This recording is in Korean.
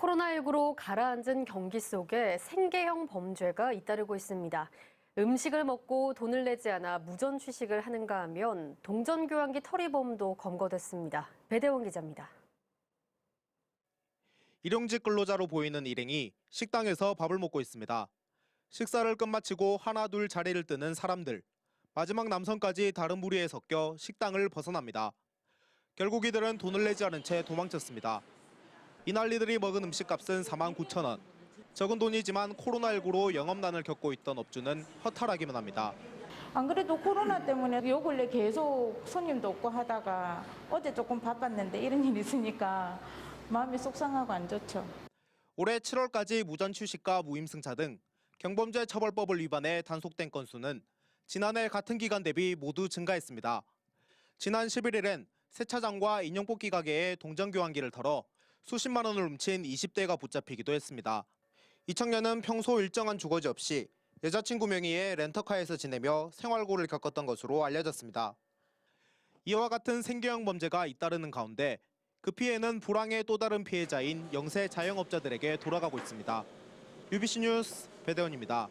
코로나19로 가라앉은 경기 속에 생계형 범죄가 잇따르고 있습니다. 음식을 먹고 돈을 내지 않아 무전 취식을 하는가 하면 동전 교환기 털이범도 검거됐습니다. 배대원 기자입니다. 일용직 근로자로 보이는 일행이 식당에서 밥을 먹고 있습니다. 식사를 끝마치고 하나 둘 자리를 뜨는 사람들. 마지막 남성까지 다른 무리에 섞여 식당을 벗어납니다. 결국 이들은 돈을 내지 않은 채 도망쳤습니다. 이날 이들이 먹은 음식값은 4만 9천 원. 적은 돈이지만 코로나19로 영업난을 겪고 있던 업주는 허탈하기만 합니다. 안 그래도 코로나 때문에 요 근래 계속 손님도 없고 하다가 어제 조금 바빴는데 이런 일이 있으니까 마음이 속상하고 안 좋죠. 올해 7월까지 무전 취식과 무임승차 등 경범죄 처벌법을 위반해 단속된 건수는 지난해 같은 기간 대비 모두 증가했습니다. 지난 11일엔 세차장과 인형뽑기 가게에 동전 교환기를 털어 수십만 원을 훔친 20대가 붙잡히기도 했습니다. 이 청년은 평소 일정한 주거지 없이 여자친구 명의의 렌터카에서 지내며 생활고를 겪었던 것으로 알려졌습니다. 이와 같은 생계형 범죄가 잇따르는 가운데 그 피해는 불황의 또 다른 피해자인 영세 자영업자들에게 돌아가고 있습니다. UBC 뉴스 배대원입니다.